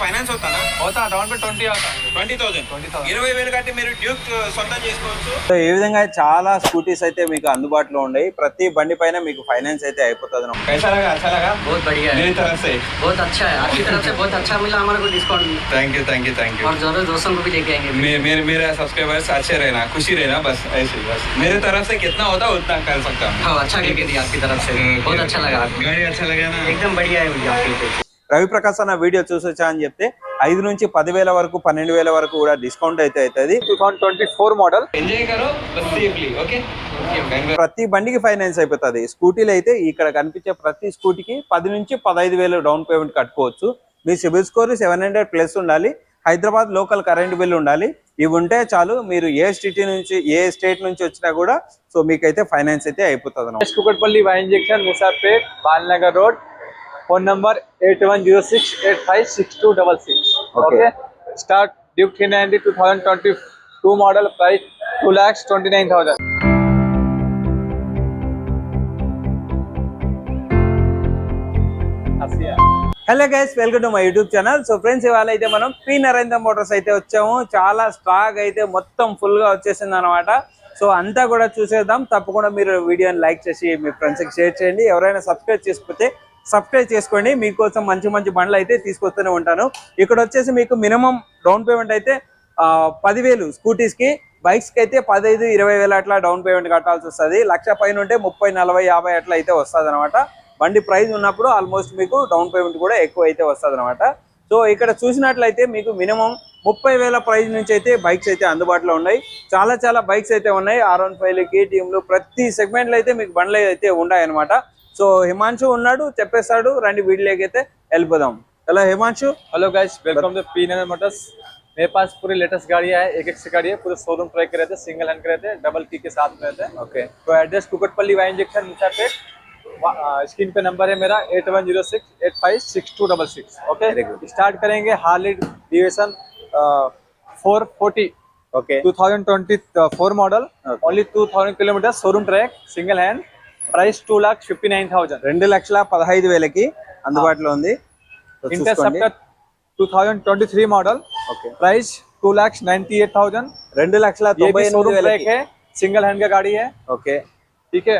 Finance అవుతానా होता down पे ट्वेंटी आता है ట్వంటీ థౌసండ్ 20,000. ఇరవై వేలు కట్టి మీరు డ్యూక్ సొంతం చేసుకోవచ్చు సో ఈ విధంగా చాలా స్కూటీస్ అయితే మీకు అందుబాటులో ఉన్నాయి ప్రతి బండి పైన మీకు ఫైనాన్స్ అయితే అయిపోతుంది అన్నమాట. कैसा लगा अच्छा लगा बहुत बढ़िया है मेरी तरफ से बहुत अच्छा है आपकी तरफ से बहुत अच्छा मिला हमारे को discount thank you thank you thank you और जरूर दोस्तों को भी लेके आएंगे मे- मेरे मेरे सब्सक्राइबर्स अच्छे रहना खुशी रहना बस ऐसे ही बस मेरे तरफ से कितना होता उतना कर सकता हूँ हाँ अच्छा करके दिया आपकी तरफ से बहुत अच्छा लगा गाड़ी अच्छा लगा ना एकदम बढ़िया है भैया आपकी రవి ప్రకాశ్ అన్న వీడియో చూసొచ్చా అని చెప్తే ఐదు నుంచి పదివేల వరకు పన్నెండు వేల వరకు కూడా డిస్కౌంట్ అయితే అవుతుంది. Twenty four model. ప్రతి బండికి ఫైనాన్స్ అయిపోతుంది. స్కూటీలు అయితే ఇక్కడ కనిపించే ప్రతి స్కూటీకి పది నుంచి పదహైదు వేలు డౌన్ పేమెంట్ కట్టుకోవచ్చు. మీ CIBIL score seven hundred plus ఉండాలి. హైదరాబాద్ లోకల్ కరెంట్ బిల్ ఉండాలి. ఇవి ఉంటే చాలు మీరు ఏ సిటీ నుంచి ఏ స్టేట్ నుంచి వచ్చినా కూడా సో మీకైతే ఫైనాన్స్ అయితే అయిపోతుంది Kukatpally Y junction Moosapet Balanagar road. Phone number eight one zero six eight five six two double six. Okay. Start Duke three ninety two thousand twenty two model price two lakhs twenty nine thousand. Hello guys welcome to my YouTube channel. So friends ఇవాళ అయితే మనం P Narendra Motors అయితే వచ్చాము. చాలా stock అయితే మొత్తం ఫుల్గా వచ్చేసింది అనమాట సో అంతా కూడా చూసేద్దాం. తప్పకుండా మీరు వీడియోని లైక్ చేసి మీ ఫ్రెండ్స్కి షేర్ చేయండి. ఎవరైనా సబ్స్క్రైబ్ చేసిపోతే సబ్స్క్రైబ్ చేసుకోండి. మీకోసం మంచి మంచి బండ్లు అయితే తీసుకొస్తూనే ఉంటాను. ఇక్కడ వచ్చేసి మీకు మినిమం డౌన్ పేమెంట్ అయితే పదివేలు స్కూటీస్కి బైక్స్కి అయితే పదహైదు ఇరవై వేలు అట్లా డౌన్ పేమెంట్ కట్టాల్సి వస్తుంది. లక్ష పైన ఉంటే ముప్పై నలభై యాభై అట్లా అయితే వస్తుంది అనమాట బండి ప్రైస్ ఉన్నప్పుడు ఆల్మోస్ట్ మీకు డౌన్ పేమెంట్ కూడా ఎక్కువ అయితే వస్తుంది అనమాట సో ఇక్కడ చూసినట్లయితే మీకు మినిమం ముప్పై వేల ప్రైజ్ నుంచి అయితే బైక్స్ అయితే అందుబాటులో ఉన్నాయి. చాలా చాలా బైక్స్ అయితే ఉన్నాయి. ఆర్ వన్ ఫైవ్ కేటీఎంలు ప్రతి సెగ్మెంట్లో అయితే మీకు బండ్లు అయితే ఉన్నాయి అనమాట సో హిమాంశు ఉన్నాడు చెప్పేస్తాడు రండి వీడియోకి అయితే వెళ్ళిపోదాం hello Himanshu hello guys welcome to P Nagar motors मेरे पास पूरी लेटेस्ट गाड़ियाँ है एक एक से गाड़ी है पूरे शोरूम ट्रैक के रहते हैं सिंगल हैंड के रहते हैं डबल की के साथ में रहते हैं ఓకే तो address Kukatpally Y junction Moosapet screen पे नंबर है मेरा eight one zero six eight five six two double six okay start करेंगे Harley Davidson four forty okay two thousand twenty four model only two thousand kilometre showroom track single hand Price two lakh fifty nine thousand రెండు లక్షల పదహైదు వేలకి అందుబాటులో ఉంది so చూసుకోండి Interceptor two thousand twenty three model okay price two lakh ninety eight thousand రెండు లక్షల ये తొంభై भी ఎనిమిది शोरूम ट्रैक వేలకి है सिंगल हैंड का गाड़ी है ఓకే ठीक है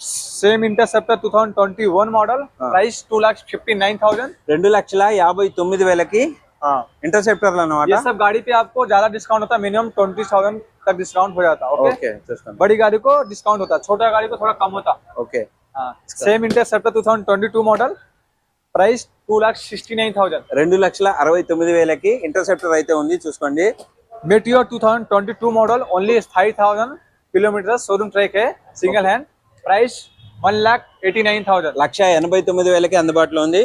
सेम इंटरसेप्टर 2021 मॉडल हाँ। Price two lakh fifty nine thousand రెండు లక్షల యాభై తొమ్మిది వేలకి हाँ ఇంటర్సెప్టర్లు అనమాట ये सब गाड़ी पे आपको ज्यादा डिस्काउंट होता है मिनिमम ट्वेंटी थाउजेंड तक डिस्काउंट हो जाता है ओके ఓకే చూసుకోండి बड़ी गाड़ी को डिस्काउंट होता है छोटा गाड़ी को थोड़ा कम होता है ఓకే हाँ same interceptor 2022 model price two lakh sixty nine thousand రెండు లక్షల అరవై తొమ్మిది వేలకి ఇంటర్సెప్టర్ అయితే ఉంది చూసుకోండి meteor 2022 model only five thousand kilometre showroom track है single hand price one lakh eighty nine thousand లక్ష ఎనభై తొమ్మిది వేలకి అందుబాటులో ఉంది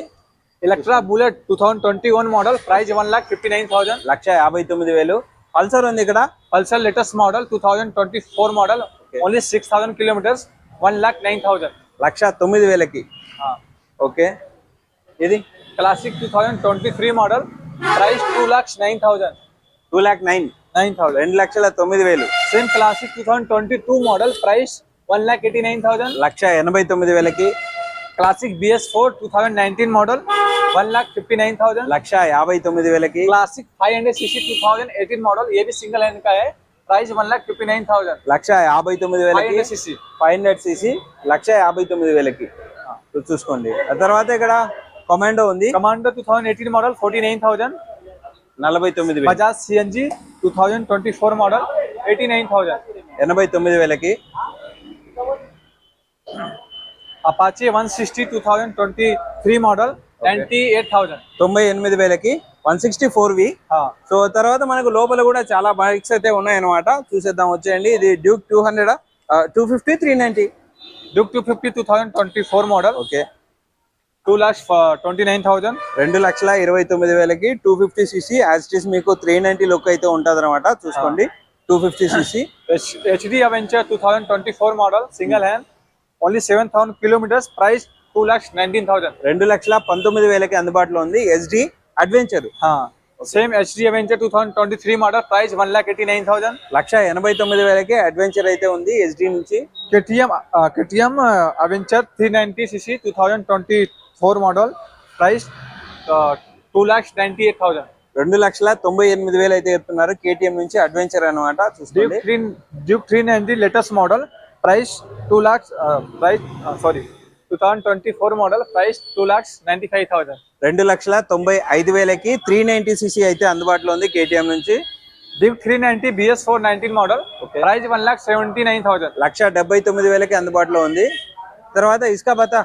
Electra bullet two thousand twenty one model price one lakh fifty nine thousand లక్ష యాభై తొమ్మిది వేలు. పల్సర్ ఉంది ఇక్కడ. Pulsar latest model two thousand twenty four model only six thousand kilometres one lakh nine thousand లక్ష తొమ్మిది వేలకి. ఓకే ఇది classic two thousand twenty three model price two lakhs nine thousand two lakh nine nine thousand రెండు లక్షల తొమ్మిది వేలు. Same classic two thousand twenty two model price one lakh eighty nine thousand లక్ష ఎనభై తొమ్మిది వేలకి. Classic BS four two thousand nineteen model one lakh fifty nine thousand. లక్ష యాభై తొమ్మిది వేలకి. Classic five hundred sixty two thousand eighteen model AB single hand కాయ price one lakh fifty nine thousand లక్ష యాభై తొమ్మిది వేలకి. సిసి ఫైవ్ హండ్రెడ్ సిసి లక్ష యాభై తొమ్మిది వేలకి. చూసుకోండి. తర్వాత ఇక్కడ కమాండో ఉంది. Commando two thousand eighteen model forty nine thousand నలభై తొమ్మిది Bajaj CNG two thousand twenty four model eighty nine thousand ఎనభై తొమ్మిది వేలకి. Apache one sixty two thousand twenty three model తొంభై ఎనిమిది వేలకి one sixty four V so తర్వాత మనకు లోపల కూడా చాలా బైక్స్ అయితే ఉన్నాయన్నమాట. చూసేద్దాం వచ్చేయండి. ఇది Duke two hundred two fifty three ninety Duke two fifty two thousand twenty four model okay two lakhs twenty nine thousand రెండు లక్షల ఇరవై తొమ్మిది వేలకి టూ ఫిఫ్టీ సీసీ యాజ్టీస్ మీకు త్రీ నైన్టీ లుక్ అయితే ఉంటుంది అనమాట చూసుకోండి two fifty CC HD adventure two thousand twenty four model single hand only seven thousand kilometres price two lakhs nineteen thousand రెండు లక్షల పంతొమ్మిది వేలకి అందుబాటులో ఉంది SD Adventure same HD Adventure two thousand twenty three model price one lakh eighty nine thousand లక్ష ఎనభై తొమ్మిది వేలకి adventure అయితే ఉంది ఎస్డి నుంచి. KTM KTM Adventure three ninety CC two thousand twenty four model price two lakhs ninety eight thousand రెండు లక్షల తొంభై ఎనిమిది వేలు అయితే చెప్తున్నారు కేటీఎం నుంచి అడ్వెంచర్ అనమాట Duke three Duke three ninety latest model price two lakhs price sorry two thousand twenty four model price two lakhs ninety five thousand రెండు లక్షల తొంభై ఐదు వేలకి త్రీ నైన్టీ సీసీ అయితే అందుబాటులో ఉంది కేటీఎం నుంచి. Duke three ninety BS four nineteen model price one lakh seventy nine thousand లక్ష డెబ్బై తొమ్మిది వేలకి అందుబాటులో ఉంది. తర్వాత ఇసుక బతా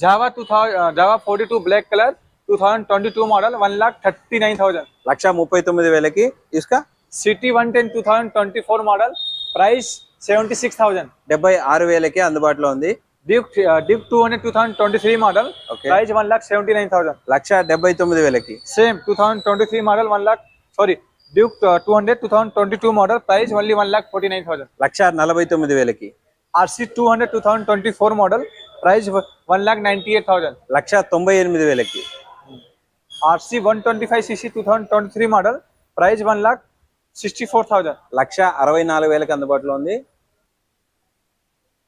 Jawa two thousand Jawa forty two black colour two thousand twenty two model one lakh thirty nine thousand లక్ష ముప్పై తొమ్మిది వేలకి ఇసుక. CT one ten two thousand twenty four model price seventy six thousand డెబ్బై ఆరు వేలకి అందుబాటులో ఉంది. Duke Duke two hundred two thousand twenty three model. Price one lakh seventy nine thousand లక్ష డెబ్బై తొమ్మిది వేలకి. Same two thousand twenty three model one lakh sorry Duke two hundred two thousand twenty two model price only one lakh forty nine thousand లక్ష నలభై తొమ్మిది వేలకి. RC two hundred two thousand twenty four model price one lakh ninety eight thousand లక్ష తొంభై ఎనిమిది వేలకి. RC one twenty five CC two thousand twenty three model price one lakh sixty four thousand లక్ష అరవై నాలుగు వేలకి అందుబాటులో ఉంది.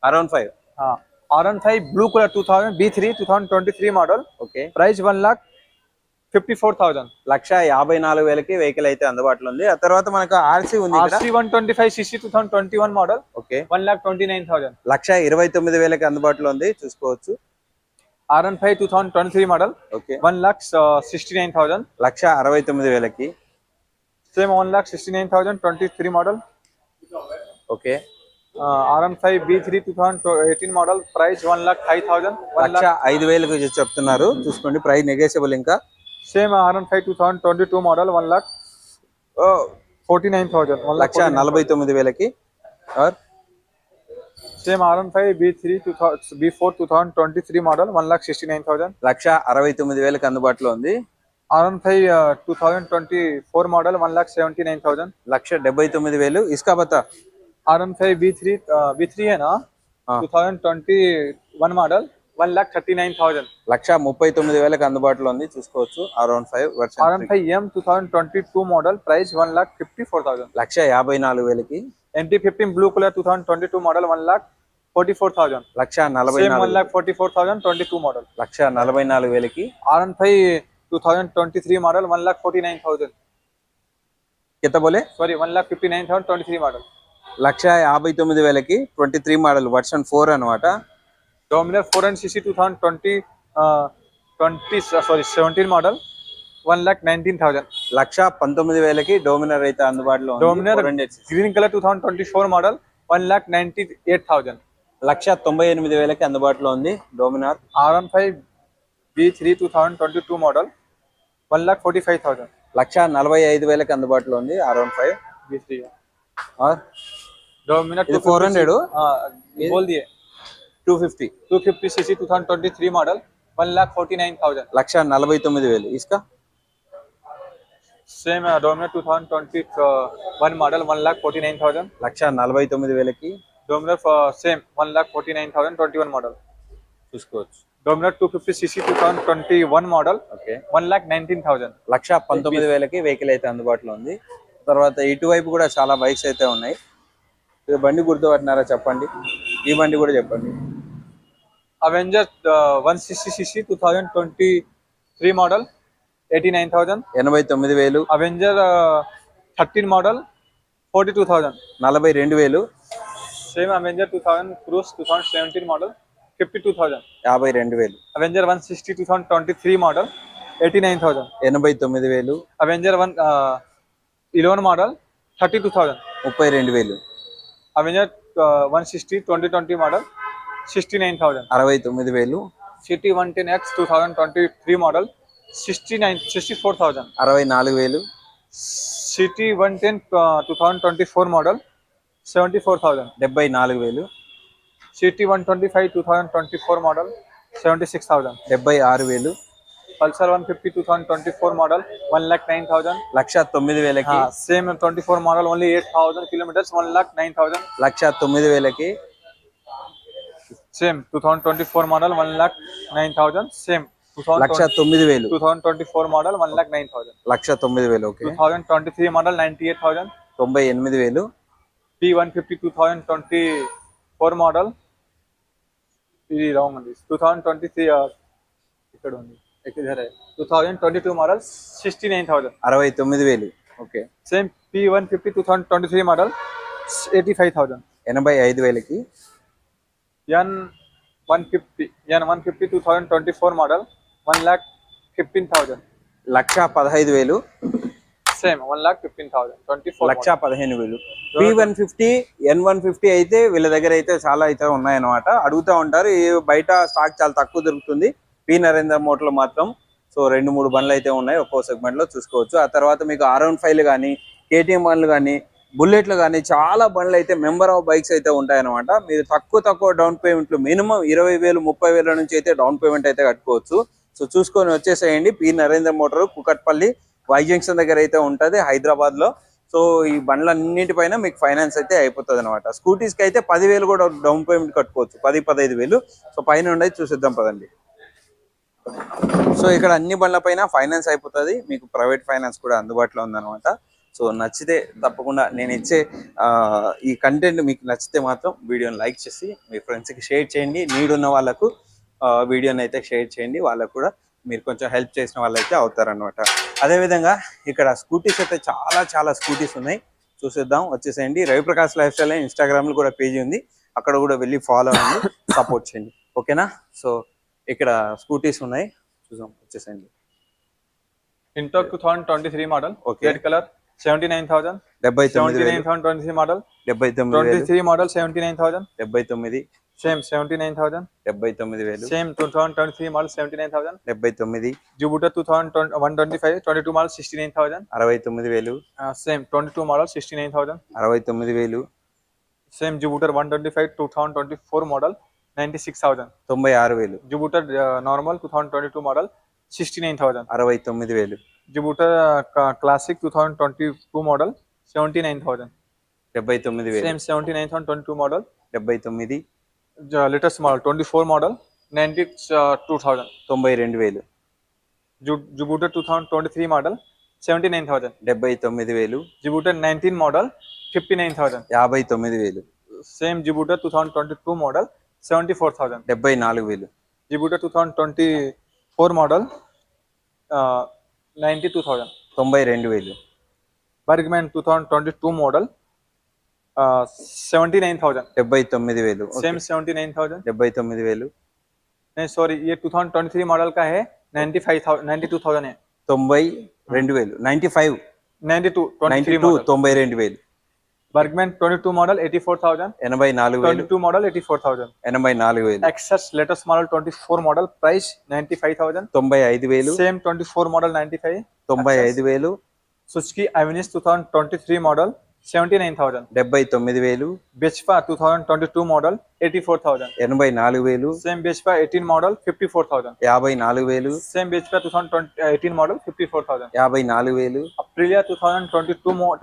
Around five R one five blue colour two thousand B three two thousand twenty three model okay price one lakh fifty four thousand లక్ష యాభై నాలుగు వేలకి vehicle అయితే అందుబాటులో ఉంది. ఆ తర్వాత మనకు ఆర్సీ ఉంది RC one twenty five CC two thousand twenty one model okay one lakh twenty nine thousand లక్ష ఇరవై తొమ్మిది వేలకి అందుబాటులో ఉంది. చూసుకోవచ్చు. R one five two thousand twenty three model okay one lakh sixty nine thousand లక్ష అరవై తొమ్మిది వేలకి. Same one lakh sixty nine thousand twenty three model okay R one five B three two thousand eighteen model price one lakh five thousand లక్ష lock ఐదు వేలకు చెప్తున్నారు. చూసుకోండి price negotiable ఇంకా. Same R one five two thousand twenty two model one lakh forty nine thousand one lakh లక్ష నలభై తొమ్మిది వేలకి. Same R one five B three two thousand B four two thousand twenty three model one lakh sixty nine thousand లక్ష అరవై తొమ్మిది వేలకు అందుబాటులో ఉంది. R one five two thousand twenty four model one lakh seventy nine thousand లక్ష డెబ్బై తొమ్మిది వేలు. ఇసుక R one five B three B three हाँ। Two thousand twenty one model one lakh thirty nine thousand లక్ష ముప్పై తొమ్మిది వేలకు అందుబాటులో ఉంది చూసుకోవచ్చు around five R version one five M two thousand twenty two model price one lakh fifty four thousand లక్ష యాభై నాలుగు వేలకి NT 15 blue color 2022 model 1 lakh 44,000. లక్ష నలభై Same 1 నాలుగు lakh 44,000 22 model. లక్ష నలభై నాలుగు వేలకి R15 2023 model 1 lakh 49,000. కింద బోలే Sorry 1 lakh 59,000 23 model. లక్ష యాభై తొమ్మిది వేలకి twenty three model version four అనమాట Dominar 400cc 2020 uh, 20 sorry 17 model 1 lakh 19,000. లక్ష పంతొమ్మిది వేలకి డోమినర్ అయితే అందుబాటులో ఉంది. Dominar 400cc. green color 2024 model 1 lakh 98,000. లక్ష తొంభై ఎనిమిది వేలకి అందుబాటులో ఉంది Dominar R15 B3 2022 model 1 lakh 45,000. లక్ష నలభై ఐదు వేలకి అందుబాటులో ఉంది around five B3 Dominar ఇది 400 हाँ बोल दिए two fifty 250 cc 2023 model 1 lakh 49,000. లక్ష నలభై తొమ్మిది వేలు ఇసుక Same uh, Dominar 2021 model 1 lakh 49,000. లక్ష నలభై తొమ్మిది వేలకి Dominar for same 1 lakh 49,000 21 model. చూసుకోవచ్చు Dominar 250 cc 2021 model okay 1 lakh 19,000. లక్ష పంతొమ్మిది వేలకి వెహికల్ అయితే అందుబాటులో ఉంది తర్వాత ఇటువైపు కూడా చాలా బైక్స్ అయితే ఉన్నాయి ఏదో బండి గుర్తుపట్టినారా చెప్పండి? ఈ బండి కూడా చెప్పండి. Avenger one sixty sixty two thousand twenty three model eighty nine thousand ఎనభై తొమ్మిది వేలు. Avenger thirteen model forty two thousand నలభై రెండు వేలు. Same Avenger two thousand Cruise two thousand seventeen model fifty two thousand యాభై రెండు వేలు. Avenger one sixty two thousand twenty three model eighty nine thousand ఎనభై తొమ్మిది వేలు. Avenger one eleven model thirty two thousand ముప్పై రెండు వేలు. Avenger one sixty twenty twenty model sixty nine thousand అరవై తొమ్మిది వేలు. CT one ten X two thousand twenty three model sixty nine sixty four thousand అరవై నాలుగు వేలు. CT one ten two thousand twenty four model seventy four thousand డెబ్బై నాలుగు వేలు. CT one twenty five two thousand twenty four model seventy six thousand డెబ్బై ఆరు వేలు. Pulsar one fifty two thousand twenty four model one lakh nine thousand. లక్ష తొమ్మిది వేలకి. Same twenty four model only eight thousand kilometres one lakh nine thousand లక్ష తొమ్మిది వేలకి. Same two thousand twenty four model one lakh nine thousand same లక్ష తొమ్మిది వేలు. Two thousand twenty four model one lakh nine thousand లక్ష తొమ్మిది వేలు okay. Thousand twenty three model ninety eight thousand తొంభై ఎనిమిది వేలు. P one fifty two thousand twenty four model ఇది wrong అండి two thousand twenty three ఇక్కడ ఉంది. ఎక్కి two thousand twenty two model sixty nine thousand అరవై తొమ్మిది వేలు. Okay same P one fifty two thousand twenty three model eighty five thousand ఎనభై ఐదు వేలకి. N one fifty N one fifty two thousand twenty four model one lakh fifteen thousand లక్ష పదహైదు వేలు. Same one lakh fifteen thousand twenty four లక్ష పదిహేను వేలు. P one fifty N one fifty అయితే వీళ్ళ దగ్గర అయితే చాలా అయితే ఉన్నాయన్నమాట. అడుగుతూ ఉంటారు ఈ బయట స్టాక్ చాలా తక్కువ దొరుకుతుంది. పి నరేంద్ర మోటార్లో మాత్రం సో రెండు మూడు బండ్లు అయితే ఉన్నాయి ఒక్కో సెగ్మెంట్లో చూసుకోవచ్చు. ఆ తర్వాత మీకు ఆర్ ఫైవ్లు కానీ కేటీఎం బండ్లు కానీ బుల్లెట్లు కానీ చాలా బండ్లు అయితే మెంబర్ ఆఫ్ బైక్స్ అయితే ఉంటాయన్నమాట. మీరు తక్కువ తక్కువ డౌన్ పేమెంట్లు మినిమం ఇరవై వేలు ముప్పై వేల నుంచి అయితే డౌన్ పేమెంట్ అయితే కట్టుకోవచ్చు. సో చూసుకొని వచ్చేసేయండి. P Narendra Motor Kukatpally Y junction దగ్గర అయితే ఉంటది హైదరాబాద్లో సో ఈ బండ్లన్నిటిపైన మీకు ఫైనాన్స్ అయితే అయిపోతుంది అనమాట స్కూటీస్కి అయితే పదివేలు కూడా డౌన్ పేమెంట్ కట్టుకోవచ్చు. పది పదహైదు వేలు. సో పైన ఉండేది చూసిద్దాం పదండి. సో ఇక్కడ అన్ని బండ్లపైన ఫైనాన్స్ అయిపోతుంది. మీకు ప్రైవేట్ ఫైనాన్స్ కూడా అందుబాటులో ఉందన్నమాట. సో నచ్చితే తప్పకుండా నేను ఇచ్చే ఈ కంటెంట్ మీకు నచ్చితే మాత్రం వీడియోని లైక్ చేసి మీ ఫ్రెండ్స్కి షేర్ చేయండి. నీడ్ ఉన్న వాళ్ళకు వీడియోని అయితే షేర్ చేయండి. వాళ్ళకు కూడా మీరు కొంచెం హెల్ప్ చేసిన వాళ్ళైతే అవుతారనమాట అదేవిధంగా ఇక్కడ స్కూటీస్ అయితే చాలా చాలా స్కూటీస్ ఉన్నాయి. చూసేద్దాం వచ్చేసేయండి. రవిప్రకాష్ లైఫ్ స్టైల్ ఇన్స్టాగ్రామ్లో కూడా పేజీ ఉంది. అక్కడ కూడా వెళ్ళి ఫాలో అవ్వండి సపోర్ట్ చేయండి. ఓకేనా? సో ఇక్కడ స్కూటీస్ ఉన్నాయి. చూసాం వచ్చేసేయండి. Intoq 2023 model Okay. red color 79000 డెబ్బై తొమ్మిది వేలు 79023 model. డెబ్బై తొమ్మిది వేలు. 23 model 79000 డెబ్బై తొమ్మిది. Same 79000 డెబ్బై తొమ్మిది వేలు. Same 2023 model 79000 డెబ్బై తొమ్మిది. Jupiter 2025 22 model 69000 అరవై తొమ్మిది వేలు. Uh, same 22 model 69000 అరవై తొమ్మిది వేలు. Same Jupiter 125 2024 model 96000 తొంభై ఆరు వేలు Jupiter uh, normal 2022 model 69000 అరవై తొమ్మిది వేలు Jupiter uh, ca- classic 2022 model 79000 డెబ్బై తొమ్మిది వేలు same 79022 model డెబ్బై తొమ్మిది the latest model 24 model 92000 తొంభై రెండు వేలు Ju- Jupiter 2023 model 79000 డెబ్బై తొమ్మిది వేలు Jupiter 19 model 59000 యాభై తొమ్మిది వేలు same Jupiter 2022 model 74000 డెబ్బై నాలుగు వేలు Jupiter 2024 model uh, 92000 తొంభై రెండు వేలు Bergman 2022 model uh, 79000 డెబ్బై తొమ్మిది వేలు ఓకే. same 79000 డెబ్బై తొమ్మిది వేలు नहीं सॉरी ये 2023 मॉडल का है 95000 92000 है తొంభై రెండు వేలు ninety five 92 ninety 23 two model తొంభై రెండు వేలు Bergman 22 model 84000 ఎనభై నాలుగు వేలు 22 model 84000 ఎనభై నాలుగు వేలు Access latest model 24 model price 95000 తొంభై ఐదు వేలు same 24 model 95 తొంభై ఐదు వేలు Suzuki Avenis 2023 model 79000 డెబ్బై తొమ్మిది వేలు Vespa 2022 model 84000 ఎనభై నాలుగు వేలు same Vespa 18 model 54000 యాభై నాలుగు వేలు same Vespa 2018 model 54000 యాభై నాలుగు వేలు Aprilia 2022 mo-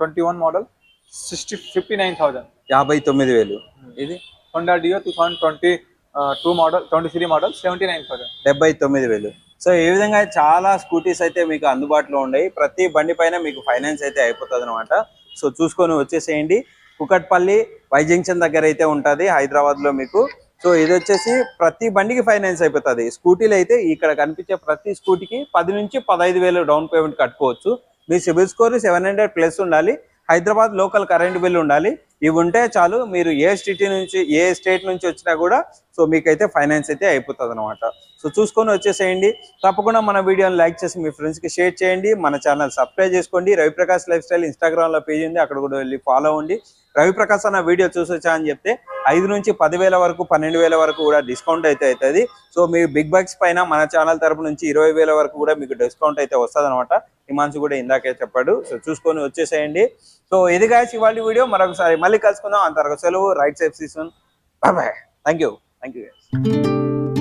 21 model 60 59000 యాభై తొమ్మిది వేలు. ఇది Honda Dio 2022 model 23 model 79000 డెబ్బై తొమ్మిది వేలు. సో ఈ విధంగా చాలా స్కూటీస్ అయితే మీకు అందుబాటులో ఉన్నాయి. ప్రతి బండి పైన మీకు ఫైనాన్స్ అయితే అయిపోతుంది అనమాట సో చూసుకొని వచ్చేసేయండి. కుకట్పల్లి వై జంక్షన్ దగ్గర అయితే ఉంటుంది హైదరాబాద్లో మీకు. సో ఇది వచ్చేసి ప్రతి బండికి ఫైనాన్స్ అయిపోతుంది. స్కూటీలు అయితే ఇక్కడ కనిపించే ప్రతి స్కూటీకి పది నుంచి పదహైదు వేలు డౌన్ పేమెంట్ కట్టుకోవచ్చు. మీ CIBIL score seven hundred plus ఉండాలి. హైదరాబాద్ లోకల్ కరెంట్ బిల్ ఉండాలి. ఇవి ఉంటే చాలు మీరు ఏ సిటీ నుంచి ఏ స్టేట్ నుంచి వచ్చినా కూడా సో మీకైతే ఫైనాన్స్ అయితే అయిపోతుంది అనమాట సో చూసుకొని వచ్చేసేయండి. తప్పకుండా మన వీడియోని లైక్ చేసి మీ ఫ్రెండ్స్కి షేర్ చేయండి. మన ఛానల్ సబ్స్క్రైబ్ చేసుకోండి. రవిప్రకాష్ లైఫ్ స్టైల్ ఇన్స్టాగ్రామ్లో పేజ్ ఉంది. అక్కడ కూడా వెళ్ళి ఫాలో అవ్వండి. రవిప్రకాష్ అన్న వీడియో చూసొచ్చా అని చెప్తే ఐదు నుంచి పదివేల వరకు పన్నెండు వేల వరకు కూడా డిస్కౌంట్ అయితే అవుతుంది. సో మీ బిగ్ బాక్స్ పైన మన ఛానల్ తరపు నుంచి ఇరవై వేల వరకు కూడా మీకు డిస్కౌంట్ అయితే వస్తుంది అనమాట హిమాంశు కూడా ఇందాకే చెప్పాడు. సో చూసుకొని వచ్చేసేయండి. సో ఇది గాయస్ ఇవాళ వీడియో. మరొకసారి మళ్ళీ కలుసుకుందాం. అంతవరకు సెలవు. Ride safe see soon bye thank you thank you